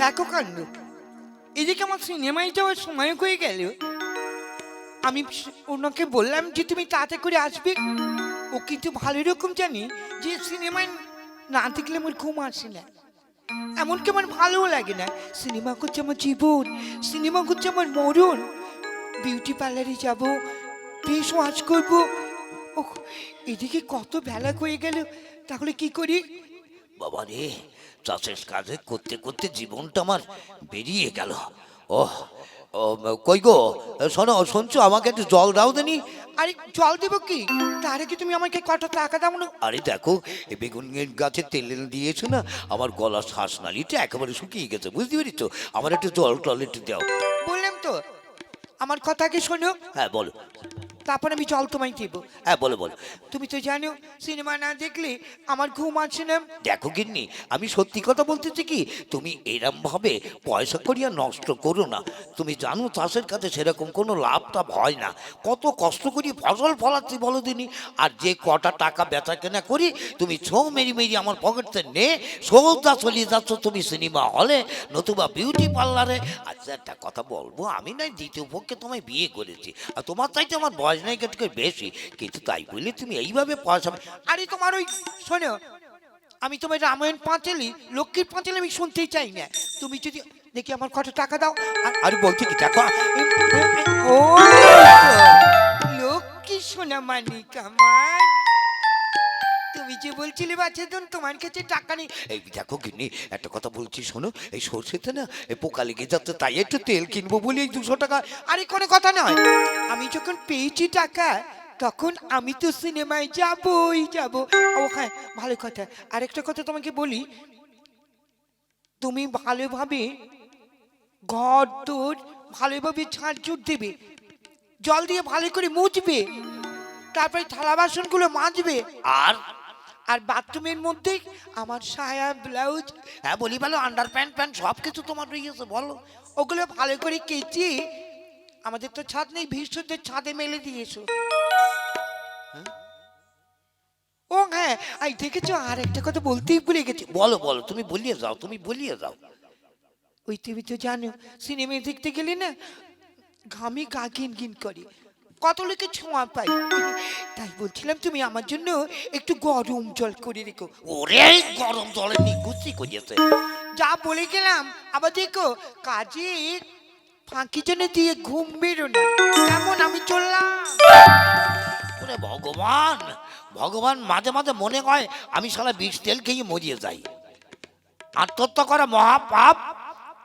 দেখো কাণ্ড এদিকে আমার সিনেমায় যাওয়ার সময় হয়ে গেল। আমি ওনাকে বললাম যে, তুমি তাতে করে আসবে? ও কিন্তু ভালো রকম জানি যে, সিনেমায় না দেখলে আমার ঘুম আসে না। এমনকি আমার ভালোও লাগে না। সিনেমা করছে আমার জীবন, সিনেমা করছে আমার মরণ। বিউটি পার্লারে যাব ফেস ওয়াশ করব। ও এদিকে কত বেলা হয়ে গেল, তাহলে কি করি? বাবা রে চাষের কাজে করতে করতে জীবনটা আমার বেরিয়ে গেল। ও ও, কই গো? শোনো শুনছো? আমাকে একটু জল দাও দেনি। আরে জল দেবো কি? তার কি তুমি আমাকে কটা টাকা দাও না? আরে দেখো এই বেগুন গাছে তেল দিয়েছ না আমার গলার শ্বাসনালীটা একেবারে শুকিয়ে গেছে বুঝতে পেরেছ? আমার একটু জল টল একটু দাও। বললাম তো আমার কথা কি শোনো? হ্যাঁ বলো। তারপর আমি জল তোমায় দেব। হ্যাঁ বলো বলো। তুমি তো জানো সিনেমা না দেখলে আমার ঘুম আসে না। দেখো গিন্নি আমি সত্যি কথা বলতেছি কি তুমি এরম ভাবে পয়সা করিয়া নষ্ট করো না। তুমি জানো চাষের কাছে সেরকম কোনো লাভ টাভ হয় না। কত কষ্ট করি ফসল ফলাচ্ছি বলো দিনি। আর যে কটা টাকা বেচা কেনা করি তুমি ছো মেরি মেরি আমার পকেটতে নে সোজা চলিয়ে যাচ্ছ তুমি সিনেমা হলে নতুবা বিউটি পার্লারে। আচ্ছা একটা কথা বলব আমি নয় দ্বিতীয় পক্ষে তোমায় বিয়ে করেছি। আর তোমার চাইতে আমার বয়স নাই থেকে বেশি, কিন্তু তাই বলে তুমি এইভাবে পয়সা আরে তোমার ওই, শোনো, আমি তোমার রামায়ণ পাঁচালি, লক্ষ্মীর পাঁচালি আমি শুনতেই চাই না। তুমি যদি দেখি আমার কত টাকা দাও, আর আর বলছি কি, দেখো ও লক্ষ্মী সোনা মানিক আমার। তুমি যে বলছিলে বাচ্চাদন তোমার কাছে টাকা নেই। এই দেখো গিন্নি একটা কথা বলছি শোনো এই সর্ষেতে না এই পোকা লেগে যাচ্ছে তাই একটু তেল কিনবো বলে এই দুশো টাকা। আরে কোনো কথা নয় আমি যখন পেয়েছি টাকা তখন আমি তো সিনেমায় যাবই যাব। ও হ্যাঁ ভালো কথা। আরেকটা কথা তোমাকে বলি তুমি ভালোভাবে ঘর তোর ভালোভাবে ঝাড়ঝুট দেবে জল দিয়ে ভালো করে মুছবে তারপরে থালা বাসনগুলো মাজবে। আর? আর বাথরুমের মধ্যে আমার সায়া ব্লাউজ হ্যাঁ বলি ভালো আন্ডার প্যান্ট প্যান্ট সব কিছু তোমার রয়েছে, বলো। ওগুলো ভালো করে কেচে আমাদের তো ছাদ নেই, ভীষ্মদের ছাদে মেলে দিয়েছ। ও হ্যাঁ আই দেখেছ, আর একটা কথা বলতেই ভুলে গেছি। বলো বলো, তুমি বলিয়ে যাও, তুমি বলিয়ে যাও। ওই তুমি তো জানো, সিনেমা দেখতে গেলে না ঘামি গা গিন গিন করে। কত লোকে ছোঁয়া পাই। তাই বলছিলাম, তুমি আমার জন্য একটু গরম জল করে রেখো। ওরে গরম জলের নিকুচি করিয়েছে। যা বলে গেলাম, আবার দেখো, কাজে ফাঁকি জন্য দিয়ে ঘুম বেরো না। কেমন আমি চললাম? ওরে ভগবান ভগবান মাঝে মাঝে মনে হয় আমি সারা বিষ তেল খেয়ে মরিয়ে যাই। আত্মহত্যা করা মহাপাপ?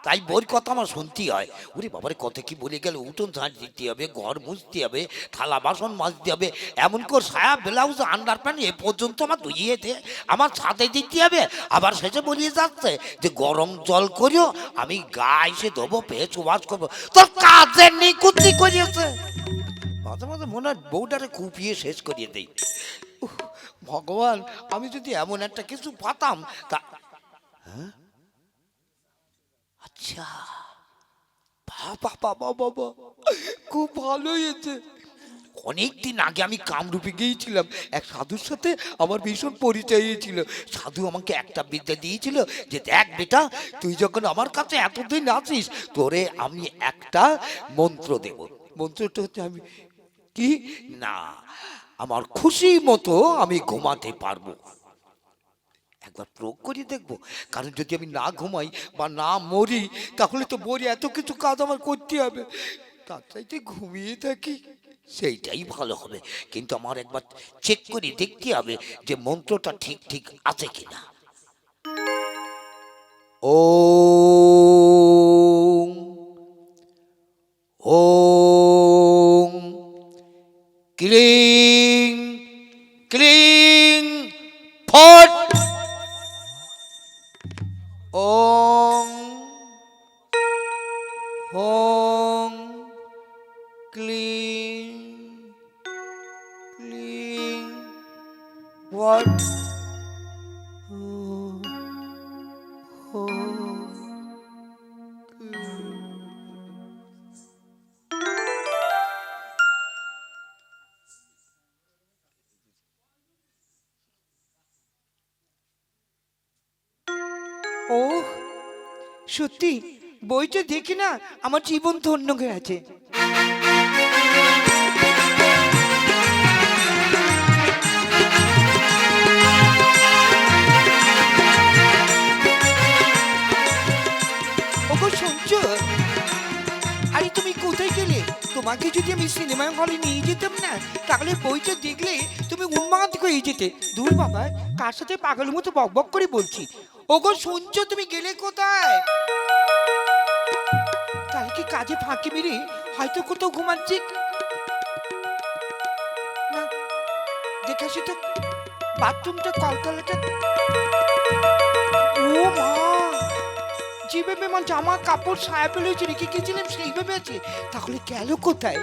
তাই বইয়ের কথা আমার শুনতেই হয়। ওরে বাবারে কত কি বলে গেল? উঠোন ঝাঁট দিতে হবে, ঘর মুছতে হবে, থালা বাসন মাজতে হবে, এমন করে সায়া ব্লাউজ, আন্ডার প্যান্ট এ পর্যন্ত আমার ধুইয়েতে আমার ছাদে দিতে হবে। আবার শেষে বলিয়ে যাচ্ছে যে, গরম জল করিও, আমি গা এসে দেবো পেঁচ ওয়াশ করব। তোর কাজের নিকুচি করিয়েছে। মাঝে মাঝে মনে হয় বউটারে কুপিয়ে শেষ করিয়ে দেই। ভগবান, আমি যদি এমন একটা কিছু পাতাম, তা হ্যাঁ? আচ্ছা। বাবা বাবা বাবা খুব ভালো হয়েছে। অনেকদিন আগে আমি কামরূপে গিয়েছিলাম। এক সাধুর সাথে আমার ভীষণ পরিচয় হয়েছিল। সাধু আমাকে একটা বিদ্যা দিয়েছিল যে, দেখ বেটা, তুই যখন আমার কাছে এতদিন আছিস, তোরে আমি একটা মন্ত্র দেব। মন্ত্রটা হচ্ছে আমি, কি? না, আমার খুশি মতো আমি ঘুমাতে পারব। একবার প্রয়োগ করে দেখব। কারণ যদি আমি না ঘুমাই বা না মরি, তাহলে তো মরি এত কিছু কাজ আমার করতে হবে। তার চাইতে ঘুমিয়ে থাকি, সেইটাই ভালো হবে। কিন্তু আমার একবার চেক করে দেখতে হবে যে মন্ত্রটা ঠিক ঠিক আছে কিনা। ও ও ক্লিং। আমার জীবন ধন্য হয়ে আছে আরে তুমি কোথায় গেলে? তোমাকে যদি আমি সিনেমা হলে নিয়ে যেতাম না, তাহলে বইটা দেখলে তুমি উন্মাদ হয়ে যেতে। দূর বাবা, কার সাথে পাগল মতো বক বক করে বলছি? ওগো শুনছো তুমি গেলে কোথায়? কি কাজে ফাঁকি মেরে হয়তো কোথাও ঘুমাচ্ছি। না, দেখে আসি তো, বাথরুমটা, কলতলাটা। ও মা! যেভাবে আমার জামা, কাপড় সায়া পেলেছে রেখে গেছিলাম সেইভাবে আছে। তাহলে গেল কোথায়?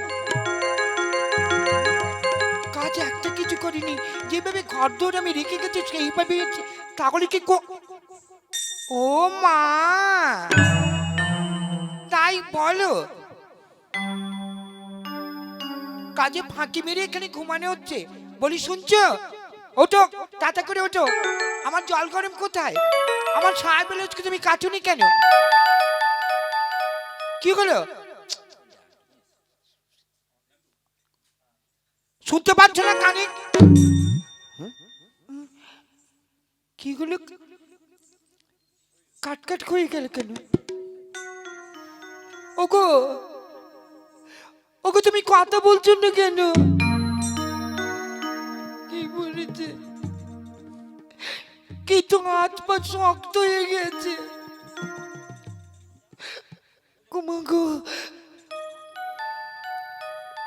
কাজ একটা কিছু করিনি। যেভাবে ঘর দৌড় আমি রেখে গেছি সেইভাবে আছে। তাহলে কি ও মা! বলো। কাজে ফাঁকি মেরে এখানে ঘুমানো হচ্ছে। বলি, শুনছো? ওঠো তাতা করে ওঠো। আমার জল গরম কোথায়? আমার সাহেব বেলুচকে তুমি কাটুনি কেন? কি হলো? শুনতে পাচ্ছ না কানে? কি হলো? কাট কাট হয়ে গেল কেন? ওগো ওগো, তুমি কথা বলছো না কেন? কি বলেছে? কিন্তু হাত পা শক্ত হয়ে গেছে? কুমাগো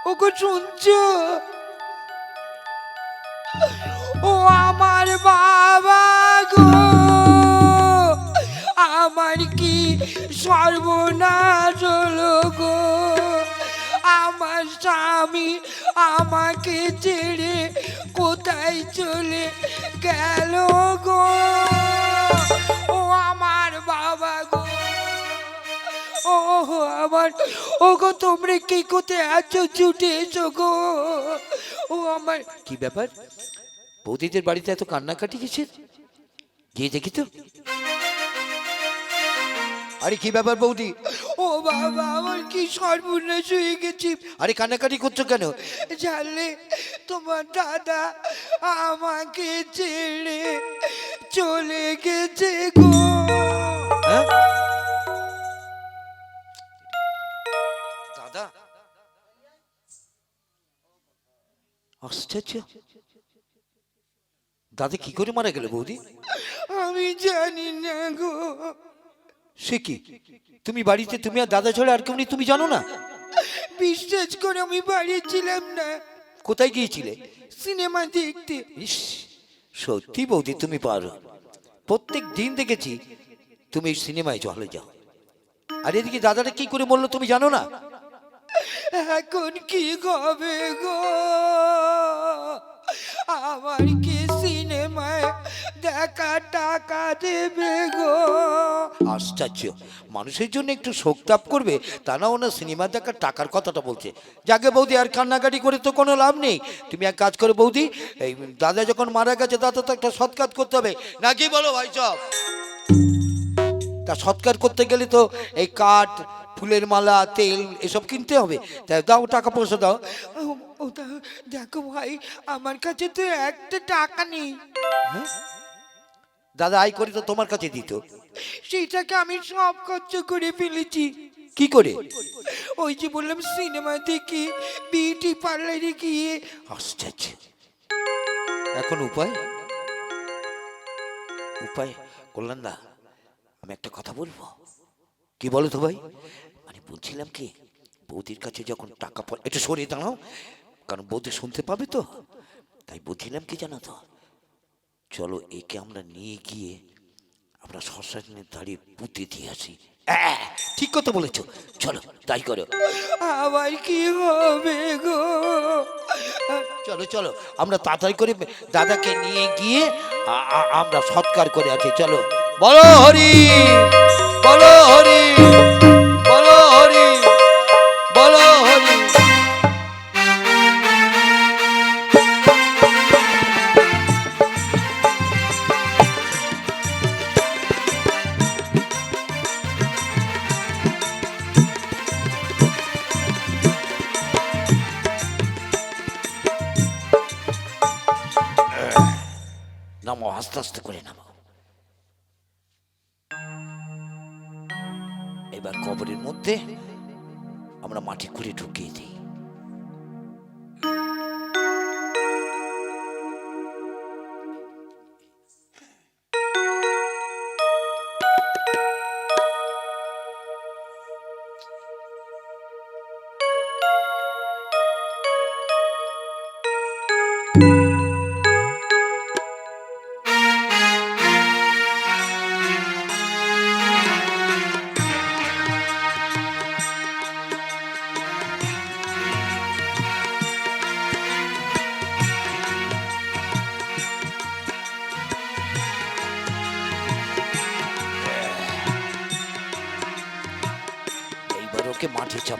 ওগো, শুনছো? ও আমার সর্বনাশ গো আমার স্বামী আমাকে ছেড়ে কোথায় চলে গেল গো? ও আমার বাবা গো। ও আমার, ও গো, তোমরা কি কোথায় আছো? ছুটে এসো গো। ও আমার, কি ব্যাপার? বৌদিদের বাড়িতে এত কান্নাকাটি কিসের? গিয়ে দেখি তো। আরে কি ব্যাপার বৌদি? ও বাবা আমার কি সর্বনাশ হয়ে গেছি। আরে কান্নাকাটি করছ কেন? জানলে তোমার দাদা আমাকে ছেড়ে চলে গেছে গো। হ্যাঁ? দাদা আশ্চর্য। দাদা কি করে মারা গেল বৌদি? আমি জানি না গো। সে কি? তুমি বাড়িতে তুমি আর দাদা ছাড়া আর কেউ নেই তুমি জানো না? বিশ্বাস করে আমি বাড়ি ছিলাম না। কোথায় গিয়েছিলে? সিনেমা দেখতে। ইস সত্যি বৌদি তুমি পারো। প্রত্যেক দিন দেখেছি তুমি সিনেমায় চলে যাও। আর এদিকে দাদাটা কি করে বলল তুমি জানো না? এখন কি হবে গো? আমার কি দেখা টাকা দেবে গো। আশ্চর্য। মানুষের জন্য একটু শোকতাপ করবে তা না ওনার সিনেমা দেখার টাকার কথাটা বলছে। যাকে বৌদি আর কান্নাকাটি করে তো কোনো লাভ নেই। তুমি এক কাজ করে বৌদি এই দাদা যখন মারা গেছে দাদা তো একটা সৎকার করতে হবে। না নাকি বলো ভাই সব? তা সৎকার করতে গেলে তো এই কাঠ ফুলের মালা তেল এসব কিনতে হবে। তাই দাও টাকা পয়সা দাও। দেখো ভাই আমার কাছে তো একটা টাকা নেই। দাদা আয় করে তো তোমার কাছে দিত। সেইটাকে আমি সব খরচ করে ফেলেছি। কি করে? ওই যে বললাম সিনেমা দেখে বিউটি পার্লারে গিয়ে। আশ্চর্য। এখন উপায়? উপায়? দা আমি একটা কথা বলব? কি বলো তো ভাই? মানে বলছিলাম কি বৌদির কাছে যখন টাকা পয় একটু সরিয়ে দাঁড়াও কারণ বৌদি শুনতে পাবে তো। তাই বলছিলাম কি জানো তো চলো একে আমরা নিয়ে গিয়ে আমরা শ্মশানের দাঁড়িয়ে পুঁতে দিয়ে আসি। ঠিক কথা বলেছ। চলো তাই করো। আবার কি হবে গো? চলো চলো আমরা তাড়াতাড়ি করে দাদাকে নিয়ে গিয়ে আমরা সৎকার করে আছি চলো বলো হরি বলো হরি।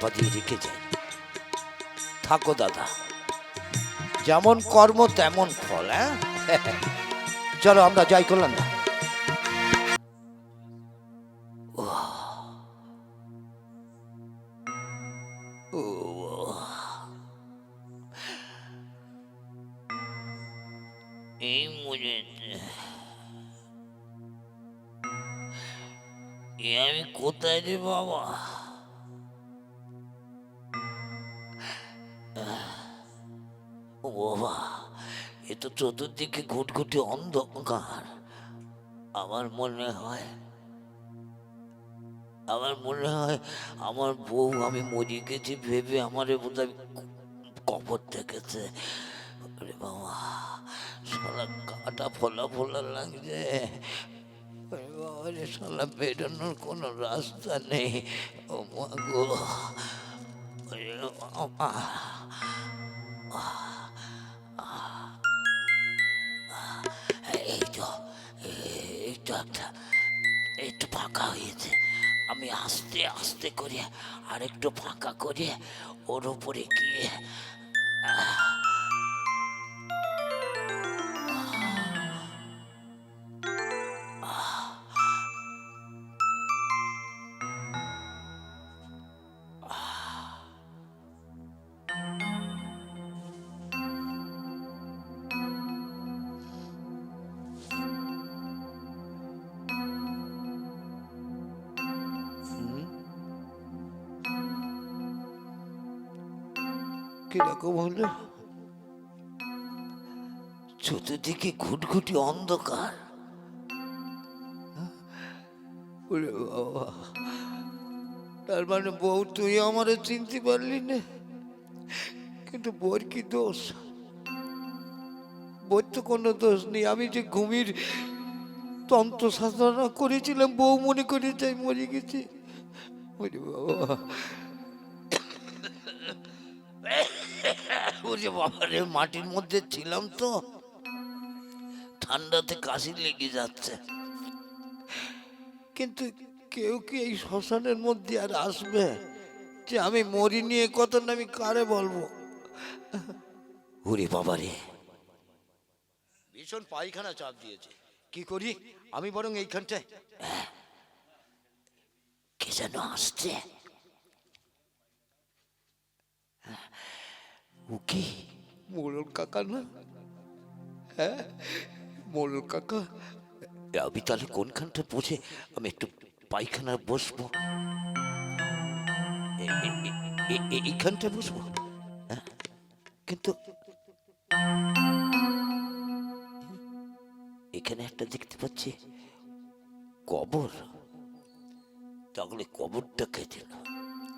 চাপা রেখে যাই। থাকো, দাদা। যেমন কর্ম, তেমন ফল হ্যাঁ? চলো, আমরা যাই করলাম না এই এ আমি কোথায় রে বাবা? তো চতুর্দিকে ঘুটঘুটে অন্ধকার। আমার মনে হয়, আমার মনে হয় আমার বউ, আমি মরে গেছি ভেবে আমার বোধহয় কবর দেখেছে আরে বাবা, শালা কাটা ফোলা ফোলা লাগছে। আরে বাবা রে, শালা বেরোনোর কোনো রাস্তা নেই। ও মা গো আরে বাবা। তো একটা একটু ফাঁকা হয়েছে। আমি আস্তে আস্তে করে আরেকটু ফাঁকা করে ওর উপরে গিয়ে চতুর্দিকে ঘুটঘুটি অন্ধকার? বাবা তার মানে বউ তুই আমারে চিনতে পারলি না। কিন্তু বউর কি দোষ? বউর তো কোনো দোষ নেই। আমি যে ঘুমির তন্ত্র সাধনা করেছিলাম বউ মনে করে তাই মরে গেছি। ওরে বাবা। ওরে বাবারে মাটির মধ্যে ছিলাম তো। ঠান্ডাতে কাশি লেগে যাচ্ছে। কিন্তু কেউ কি এই শ্মশানের মধ্যে আর আসবে? যে আমি মরি নিয়ে কথা আমি কারে বলব? ওরে বাবারে ভীষণ পায়খানা চাপ দিয়েছে। কি করি? আমি বরং এইখানটায় কে যেন আসছে? ও কি? মোড়ল কাকা না? হ্যাঁ? মোড়ল কাকা আমি তাহলে কোনখানটা বসে আমি একটু পায়খানায় বসবো? এইখানটা বসবো? হ্যাঁ? কিন্তু এখানে একটা দেখতে পাচ্ছি কবর। তাহলে কবরটা খেতে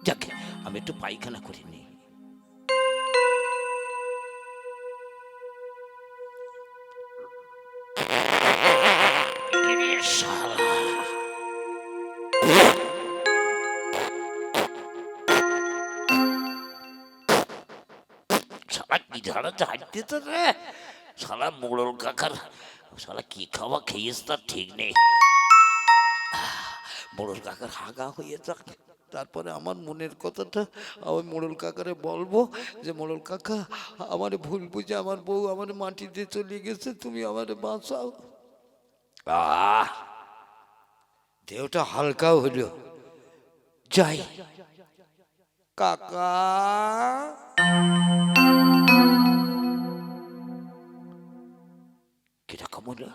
যাকে, আমি একটু পায়খানা করে নিই। ঝাড়তে রে শালা মোড়ল কাকার, শালা কি খাওয়া খেয়েছ তার ঠিক নেই। মোড়ল কাকার হাগা হয়ে যাক। তারপরে আমার মনের কথাটা আমি মোড়ল কাকারে বলব যে মোড়ল কাকা, আমার ভুল বুঝে আমার বউ আমার মাটিতে চলে গেছে, তুমি আমার বাঁচাও। আহ! দেহটা হালকা হলো যাই। কাকা! কীরকম হলো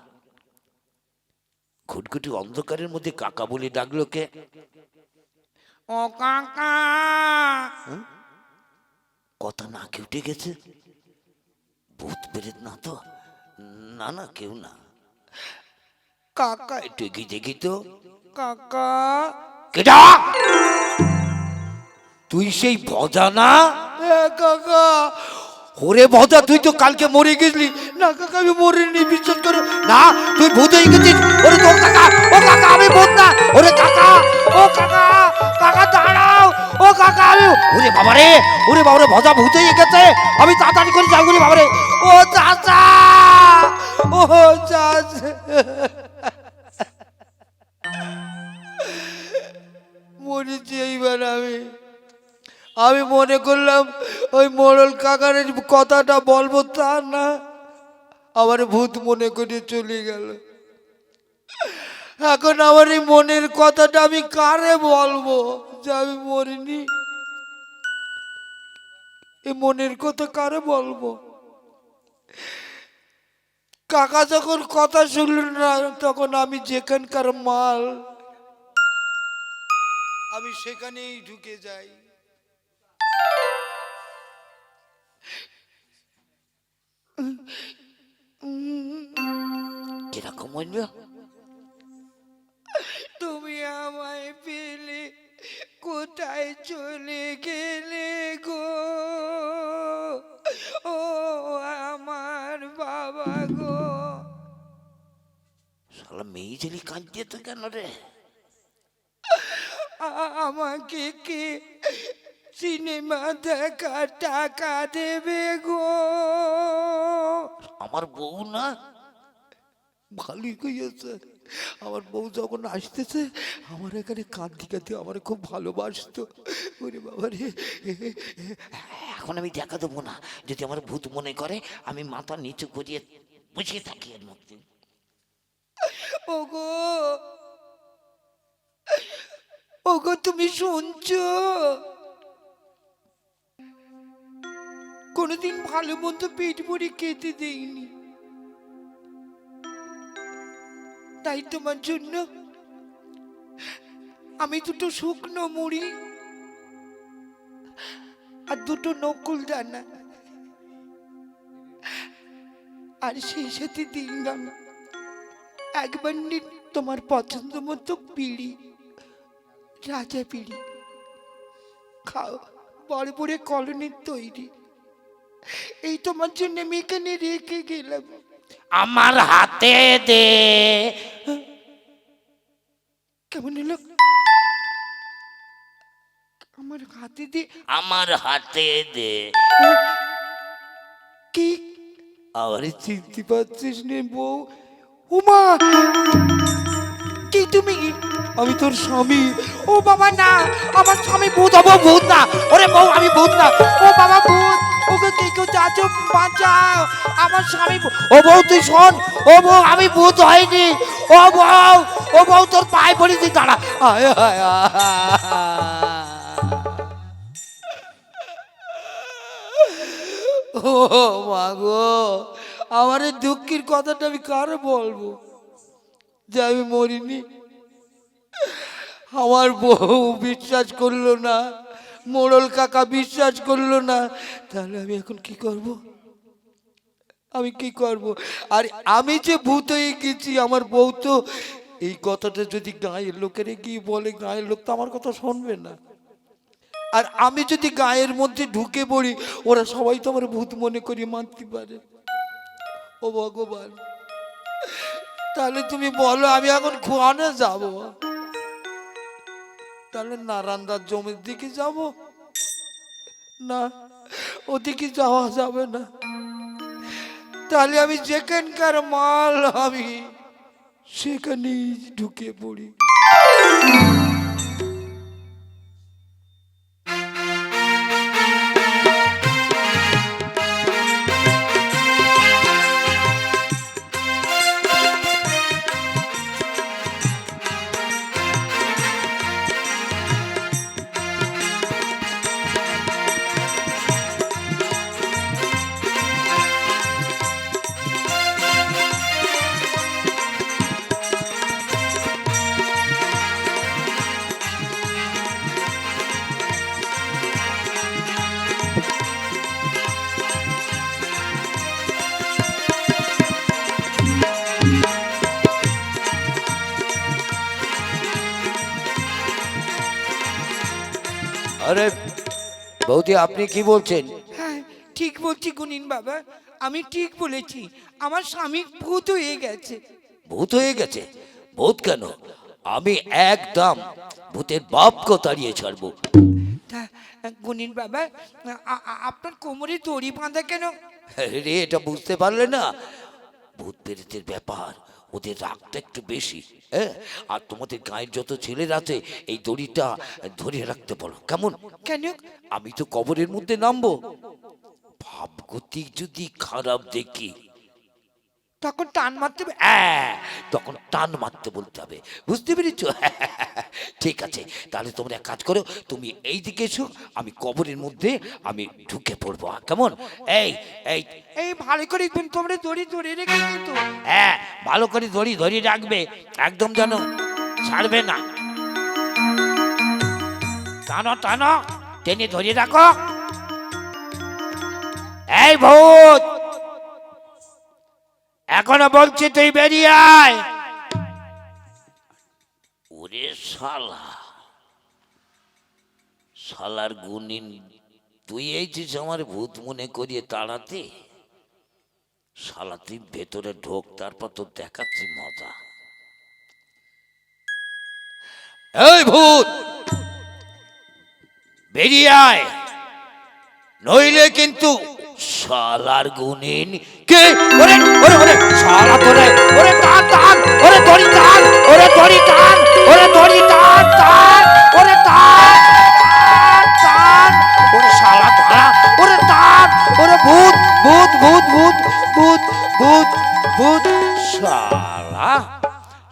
খুটখুটি অন্ধকারের মধ্যে কাকা বলে ডাকলো কে? ও কাকা! কথা না কেউ উঠে গেছে? ভূত পেরেত না তো? না না কেউ না। কাকা! একটু এগিয়ে দেখি তো। কাকা! কেটা তুই সেই ভজা না? হ্যাঁ কাকা! ওরে ভজা তুই তো কালকে মরে গেছিলি। না, কাকা, আমি মরিনি, বিশ্বাস করো। না, তুই ভূত হয়ে গেছিস। ওরে তোর কাকা, ও কাকা, আমি ভূত না। ওরে কাকা, ও কাকা কাকা, দাঁড়াও। ও কাকা, আমি ওরে বাবা রে ওরে বাবা রে ভজা ভূত হয়ে গেছে। আমি তাড়াতাড়ি করে যাই বাবা রে ও চাচা, ও চাচ। মরেছি এইবার আমি। আমি মনে করলাম ওই মোড়ল কাকার কথাটা বলব তা না। আমার ভূত মনে করে চলে গেল। এখন আমার এই মনের কথাটা আমি কারে বলব যে আমি মরিনি? এই মনের কথা কারে বলব? কাকা যখন কথা শুনল না, তখন আমি যেখানকার মাল, আমি সেখানেই ঢুকে যাই। কীরকম হইল তুমি আমায় পেলে কোথায় চলে গেলে গো? ও আমার বাবা গো। শালা মেয়ে ছেলে কাঁদছে তো কেন রে? আমাকে কি সিনেমা দেখার টাকা দেবে গো। আমার বউ না? ভালোই হয়েছে আমার বউ যখন আসতেছে আমার এখানে কাঁদি কাঁদি আমার খুব ভালোবাসতো। ওরে বাবা রে। এখন আমি দেখা দেবো না। যদি আমার ভূত মনে করে আমি মাথা নিচু করিয়ে বসে থাকি এর মধ্যে। ওগো। ওগো তুমি শুনছো? কোনোদিন ভালো মন্দ পেট ভরে খেতে দেইনি। তাই তোমার জন্য আমি দুটো শুকনো মুড়ি আর দুটো নকুল দানা আর সেই সাথে দিলাম। একবার নিন তোমার পছন্দ মতো পিড়ি, রাজা পিড়ি। খাও, বড় বড় কলোনির তৈরি। এই তোমার জন্য আমি এখানে রেখে গেলাম। আমার হাতে দে। কেমন হলো? আমার হাতে দিয়ে আমার হাতে দে। কি? আরে চিনতে পারছিস নে বউ। উমা! কি তুমি? আমি তোর স্বামী। ও বাবা, না, আমার স্বামী ভূত। ভূত না। ওরে বউ, আমি ভূত না। ও বাবা, ভূত। ওকে কেউ চাচো, বাঁচাও। আমার স্বামী ও বউ, তুই শোন। ও বউ, আমি ভূত হয়নি ও বউ ও বউ, তোর পায়ে পড়ি তুই দাঁড়া ও মা আমার এই দুঃখের কথাটা আমি কারে বলব? যে আমি মরিনি। আমার বউ বিশ্বাস করল না, মোড়ল কাকা বিশ্বাস করল না। তাহলে আমি এখন কি করব? আমি কি করব? আর আমি যে ভূত হয়ে গেছি আমার বউ তো এই কথাটা যদি গায়ের লোকেরে গিয়ে বলে, গায়ের লোক তো আমার কথা শুনবে না। আর আমি যদি গায়ের মধ্যে ঢুকে পড়ি, ওরা সবাই তো আমার ভূত মনে করি মানতে পারে। ও ভগবান। তাহলে তুমি বলো, আমি এখন খোয়ানে যাব। তাহলে নারান্দার জমির দিকে যাব? না, ওদিকে যাওয়া যাবে না। তাহলে আমি যেখানকার মাল আমি, সেখানেই ঢুকে পড়ি। বৌদি আপনি কি বলছেন? হ্যাঁ ঠিক বলছি গুনিন বাবা আমি ঠিক বলেছি। আমার স্বামী ভূত হয়ে গেছে। ভূত হয়ে গেছে? ভূত কেন? আমি একদম ভূতের বাপকে তাড়িয়ে ছাড়বো। গুনিন বাবা আপনার কোমরে দড়ি বাঁধা কেন? রে এটা বুঝতে পারলে না। ভূত প্রেতের ব্যাপার। ওদের রাগটা একটু বেশি হ্যাঁ? আর তোমাদের গায়ের যত ছেলেরা আছে এই দড়িটা ধরে রাখতে বলো। কেমন? কেন? আমি তো কবরের মধ্যে নামবো। ভাবগতিক যদি খারাপ দেখি তখন টান মারতে হবে। হ্যাঁ তখন টান মারতে বলতে হবে। বুঝতে পেরেছ? ঠিক আছে তাহলে তোমরা এক কাজ করো তুমি এই দিকে এসো আমি কবরের মধ্যে আমি ঢুকে পড়ব কেমন? এই এই। এই ভালো করে তুমি তোমরা দড়ি ধরে রেখে কিন্তু হ্যাঁ ভালো করে ধরি ধরি রাখবে একদম যেন ছাড়বে না। টানো টানো টেনে ধরে রাখো। এই ভূত! এখনও বলছি তুই বেরিয়ে আয়। ওরে শালা। শালার গুণিন তুই এইছিস আমার ভূত মনে করিয়ে তাড়াতে? শালা তুই ভেতরে ঢোক তারপর তো দেখাচ্ছি মজা। এই ভূত বেরিয়ে আয়। নইলে কিন্তু শালার গুনিন কে? ওরে ওরে ওরে শালা তোরে। ওরে টান টান। ওরে দড়ি টান। ওরে দড়ি টান। ওরে দড়ি টান টান। ওরে টান টান টান। ওরে শালা ধরা। ওরে টান। ওরে ভূত ভূত ভূত ভূত ভূত ভূত ভূত। শালা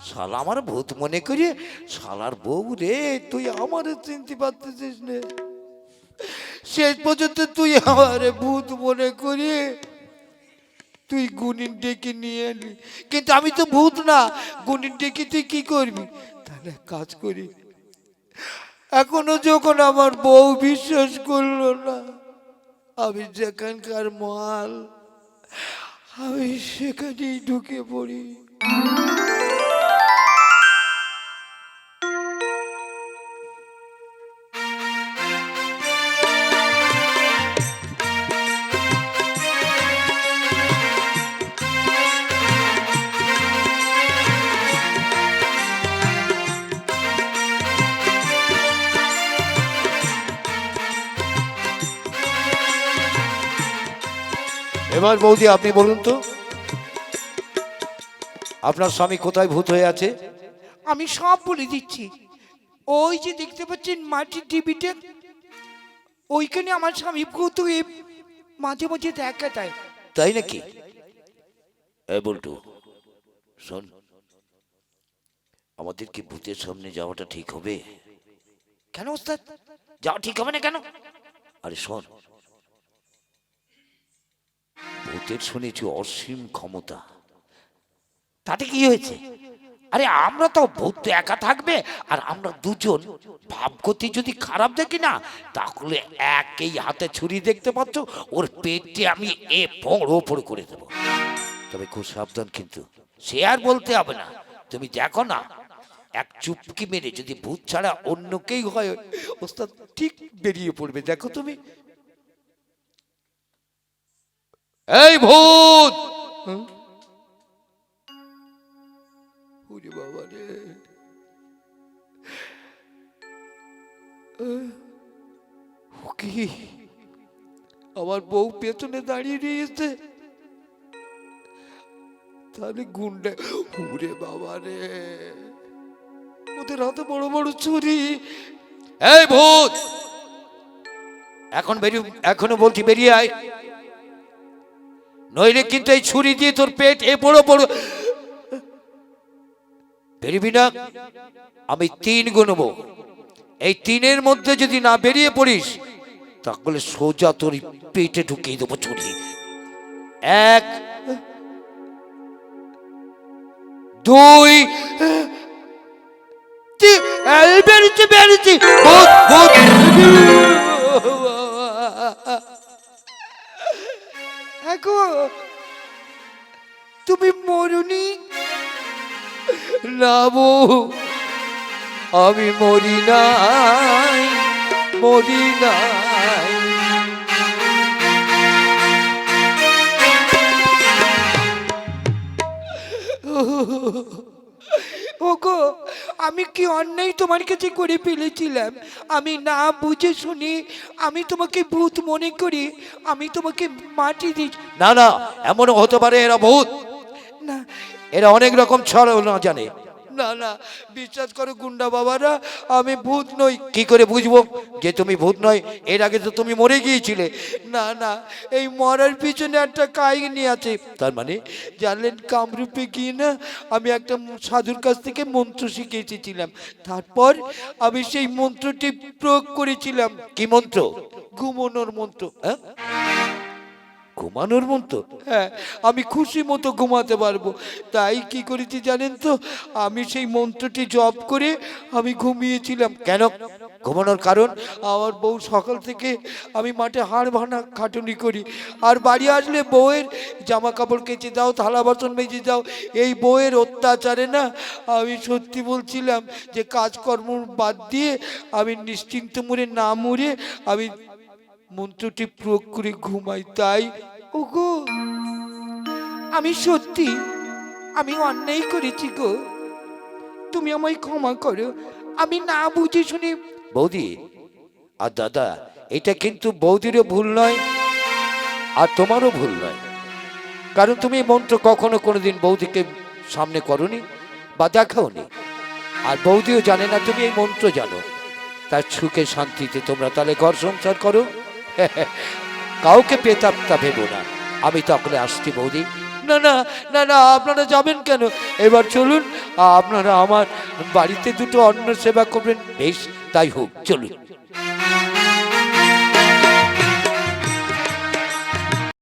শালা আমার ভূত মনে করি শালার বউ রে তুই আমার চিনতে পারতেছিস না। শেষ পর্যন্ত তুই আমার ভূত মনে করি। তুই গুণিন ডেকে নিয়ে এলি। কিন্তু আমি তো ভূত না। গুণিন ডেকে তুই কি করবি? তাহলে কাজ করি। এখনও যখন আমার বউ বিশ্বাস করল না, আমি যেখানকার মাল, আমি সেখানেই ঢুকে পড়ি। এবার বৌদি আপনি বলুন তো আপনার স্বামী কোথায় ভূত হয়ে আছে? আমি সব বলে দিচ্ছি। ওই যে দেখতে পাচ্ছেন মাটির টিভিতে ওইখানে আমার স্বামী ভূত হয়ে মাঝে মাঝে দেখা দেয়। তাই নাকি? বল্টু শোন আমাদের কি ভূতের সামনে যাওয়াটা ঠিক হবে? কেন ওস্তাদ? যাওয়া ঠিক হবে না কেন? আরে শোন ভূতের শুনেছি অসীম ক্ষমতা, তাতে কি হয়েছে? আরে, আমরা তো ভূত একা থাকবে, আর আমরা দুজন ভাবগতি যদি খারাপ দেখি না, তাহলে একই হাতে ছুরি দেখতে পাচ্ছ, ওর পেটে আমি এ বড় ওপর করে দেবো। তবে খুব সাবধান কিন্তু, সে আর বলতে হবে না। তুমি দেখো না, এক চুপকি মেরে যদি ভূত ছাড়া অন্য কেই হয়, ওস্তাদ ঠিক বেরিয়ে পড়বে, দেখো তুমি। এই ভূত! বাবা রে। কি? আমার বউ পেছনে দাঁড়িয়ে রয়েছে। তাহলে গুন্ডে ওরে বাবা রে। ওদের হাতে বড় বড় চুরি এই ভূত! এখন বেরিয়ে এখনও বলছি বেরিয়ে আয়। নইলে কিন্তু এই ছুরি দিয়ে তোর পেট এ বড় বড়। বেরিবি না? আমি তিন গুনবো এই তিনের মধ্যে যদি না বেরিয়ে পড়িস, তাহলে সোজা তোর পেটে ঢুকিয়ে দেবো ছুরি। এক, দুই তি- এই তুমি মরুনি? না আমি মরি নাই মরি নাই। ওগো আমি কি অন্যায় তোমার কাছে করে ফেলেছিলাম? আমি না বুঝে শুনি আমি তোমাকে ভূত মনে করি আমি তোমাকে মাটি দিই। না না এমন হতে পারে এরা ভূত। না। এরা অনেক রকম ছড় না জানে। না না, বিশ্বাস করো গুন্ডা বাবারা, আমি ভূত নই। কি করে বুঝব যে তুমি ভূত নয়? এর আগে তো তুমি মরে গিয়েছিলে। না না, এই মরার পিছনে একটা কাহিনী আছে। তার মানে জানলেন কামরূপে গিয়ে না? আমি একটা সাধুর কাছ থেকে মন্ত্র শিখে এসেছিলাম তারপর আমি সেই মন্ত্রটি প্রয়োগ করেছিলাম। কি মন্ত্র? ঘুমোনোর মন্ত্র হ্যাঁ? ঘুমানোর মতো। হ্যাঁ আমি খুশি মতো ঘুমাতে পারব। তাই কি করেছি জানেন তো? আমি সেই মন্ত্রটি জপ করে আমি ঘুমিয়েছিলাম। কেন? ঘুমানোর কারণ? আমার বউ সকাল থেকে আমি মাঠে হাড় ভাঙা খাটুনি করি। আর বাড়ি আসলে বউয়ের জামা কাপড় কেচে দাও, থালা বাসন মেজে দাও, এই বউয়ের অত্যাচারে না আমি সত্যি বলছিলাম যে কাজকর্ম বাদ দিয়ে আমি নিশ্চিন্ত মুড়ে না মুড়ে আমি মন্ত্রটি প্রয়োগ করে ঘুমাই তাই, ওগো। আমি সত্যি, আমি অন্যায় করেছি গো। তুমি আমায় ক্ষমা করো, আমি না বুঝে শুনে বৌদি, আর দাদা, এটা কিন্তু বৌদিরও ভুল নয়, আর তোমারও ভুল নয়। কারণ তুমি মন্ত্র কখনো কোনোদিন বৌদিকে সামনে করনি বা দেখাওনি। আর বৌদিও জানে না তুমি এই মন্ত্র জানো। তার সুখে শান্তিতে তোমরা তাহলে ঘর সংসার করো। কাউকে পেতাপটা ভেবো না। আমি তখন আসছি বৌদি। না না না না, আপনারা যাবেন কেন? এবার চলুন, আপনারা আমার বাড়িতে দুটো অন্ন সেবা করবেন। বেশ, তাই হোক, চলুন।